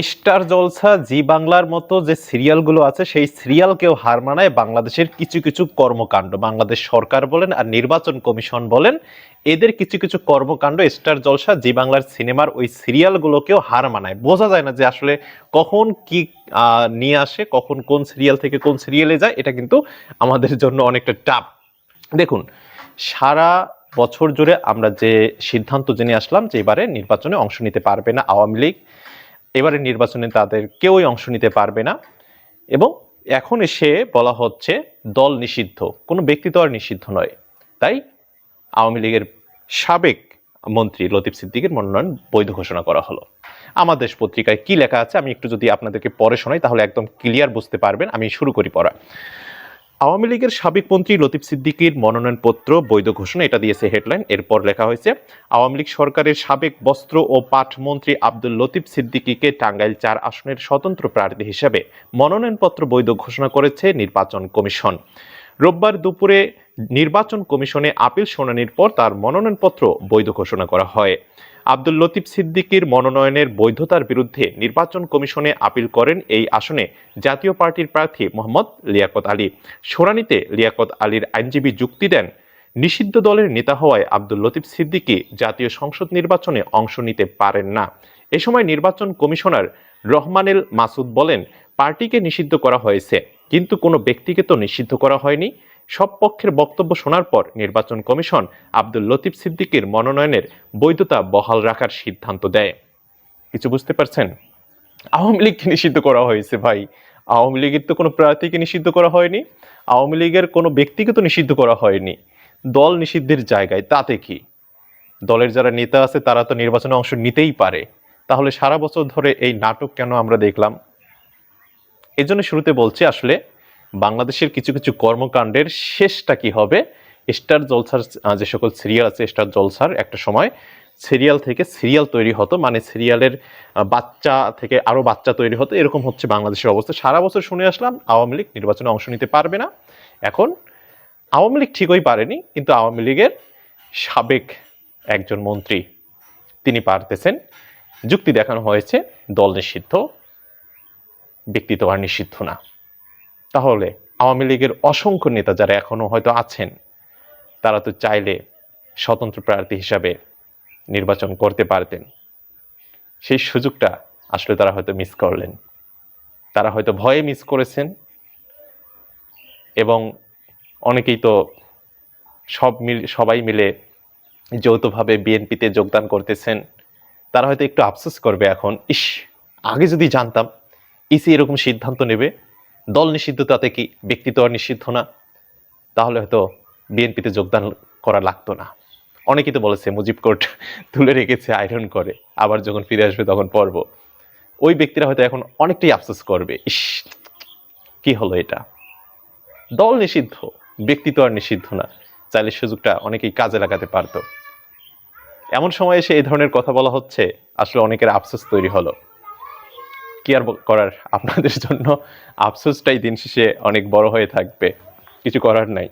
Star জলসা, জি বাংলার মতো যে সিরিয়ালগুলো আছে, সেই সিরিয়ালকেও হার মানায় বাংলাদেশের কিছু কিছু কর্মকাণ্ড। বাংলাদেশ সরকার বলেন আর নির্বাচন কমিশন বলেন, এদের কিছু কিছু কর্মকাণ্ড স্টার জলসা, জি বাংলার সিনেমার ওই সিরিয়ালগুলোকেও হার মানায়। বোঝা যায় না যে আসলে কখন কি নিয়ে আসে, কখন কোন সিরিয়াল থেকে কোন সিরিয়ালে যায়, এটা কিন্তু আমাদের জন্য অনেকটা টাফ। দেখুন, সারা বছর জুড়ে আমরা যে সিদ্ধান্ত জেনে আসলাম যে এবারে নির্বাচনে অংশ নিতে পারবে না আওয়ামী লীগ এবারে নির্বাচনে তাদের কেউই অংশ নিতে পারবে না এবং এখন এসে বলা হচ্ছে দল নিষিদ্ধ। কোনো ব্যক্তি তো আর নিষিদ্ধ নয়। তাই আওয়ামী লীগের সাবেক মন্ত্রী লতিফ সিদ্দিকের মনোনয়ন বৈধ ঘোষণা করা হলো। আমার দেশ পত্রিকায় কি লেখা আছে আমি একটু যদি আপনাদেরকে পরে শোনাই, তাহলে একদম ক্লিয়ার বুঝতে পারবেন। আমি শুরু করি পড়া। আওয়ামী লীগের সাবেক মন্ত্রী লতিফ সিদ্দিকীর মনোনয়নপত্র, বৈধ ঘোষণা, এটা দিয়েছে হেডলাইন এরপর লেখা হয়েছে, আওয়ামী লীগ সরকারের সাবেক বস্ত্র ও পাট মন্ত্রী আব্দুল লতিফ সিদ্দিকীকে টাঙ্গাইল চার আসনের স্বতন্ত্র প্রার্থী হিসেবে মনোনয়নপত্র বৈধ ঘোষণা করেছে নির্বাচন কমিশন। রোববার দুপুরে নির্বাচন কমিশনে আপিল শুনানির পর তার মনোনয়নপত্র বৈধ ঘোষণা করা হয়। আব্দুল লতিফ সিদ্দিকীর মনোনয়নের বৈধতার বিরুদ্ধে নির্বাচন কমিশনে আপিল করেন এই আসনে জাতীয় পার্টির প্রার্থী মোহাম্মদ লিয়াকত আলী। শুনানিতে লিয়াকত আলীর আইনজীবী যুক্তি দেন, নিষিদ্ধ দলের নেতা হওয়ায় আব্দুল লতিফ সিদ্দিকী জাতীয় সংসদ নির্বাচনে অংশ নিতে পারেন না। এ সময় নির্বাচন কমিশনার রহমানেল মাসুদ বলেন, পার্টিকে নিষিদ্ধ করা হয়েছে, কিন্তু কোনো ব্যক্তিকে তো নিষিদ্ধ করা হয়নি। সব পক্ষের বক্তব্য শোনার পর নির্বাচন কমিশন আব্দুল লতিফ সিদ্দিকীর মনোনয়নের বৈধতা বহাল রাখার সিদ্ধান্ত দেয়। কিছু বুঝতে পারছেন? আওয়ামী লীগকে নিষিদ্ধ করা হয়েছে ভাই। আওয়ামী লীগের তো কোনো প্রার্থীকে নিষিদ্ধ করা হয়নি। আওয়ামী লীগের কোনো ব্যক্তিকে তো নিষিদ্ধ করা হয়নি। দল নিষিদ্ধের জায়গায়, তাতে কি? দলের যারা নেতা আছে, তারা তো নির্বাচনে অংশ নিতেই পারে। তাহলে সারা বছর ধরে এই নাটক কেন আমরা দেখলাম? এই জন্য শুরুতে বলছি আসলে বাংলাদেশের কিছু কিছু কর্মকাণ্ডের শেষটা কি হবে? স্টার জলসার যে সকল সিরিয়াল আছে, স্টার জলসার, একটা সময় সিরিয়াল থেকে সিরিয়াল তৈরি হতো মানে সিরিয়ালের বাচ্চা থেকে আরও বাচ্চা তৈরি হতো, এরকম হচ্ছে বাংলাদেশের অবস্থা। সারা বছর শুনে আসলাম, আওয়ামী লীগ নির্বাচনে অংশ নিতে পারবে না। এখন আওয়ামী লীগ ঠিকই পারেনি, কিন্তু আওয়ামী লীগের সাবেক একজন মন্ত্রী, তিনি পারতেছেন। যুক্তি দেখানো হয়েছে, দল নিষিদ্ধ, ব্যক্তিত্ব আর নিষিদ্ধ না। তাহলে আওয়ামী লীগের অসংখ্য নেতা যারা এখনও হয়তো আছেন, তারা তো চাইলে স্বতন্ত্র প্রার্থী হিসাবে নির্বাচন করতে পারতেন। সেই সুযোগটা আসলে তারা হয়তো মিস করলেন। তারা হয়তো ভয়ে মিস করেছেন এবং অনেকেই তো সব মিল, সবাই মিলে যৌথভাবে বিএনপিতে যোগদান করতেছেন। তারা হয়তো একটু আফসোস করবে এখন, ইস, আগে যদি জানতাম, ইসি এরকম সিদ্ধান্ত নেবে দল নিষিদ্ধ, তাতে কি ব্যক্তি তো আর নিষিদ্ধ না? তাহলে হয়তো বিএনপিতে যোগদান করা লাগতো না। অনেকেই তো বলেছে, মুজিব কোর্ট তুলে রেখেছে, আয়রন করে, আবার যখন ফিরে আসবে তখন পর্ব। ওই ব্যক্তিরা হয়তো এখন অনেকটাই আফসোস করবে, ইস, কি হলো এটা? দল নিষিদ্ধ, ব্যক্তি তো আর নিষিদ্ধ না। চাইলে সুযোগটা অনেকেই কাজে লাগাতে পারতো। এমন সময় এসে এই ধরনের কথা বলা হচ্ছে, আসলে অনেকের আফসোস তৈরি হলো। কি আর করার আপনাদের জন্য আফসোসটাই দিন শেষে অনেক বড় হয়ে থাকবে। কিছু করার নাই।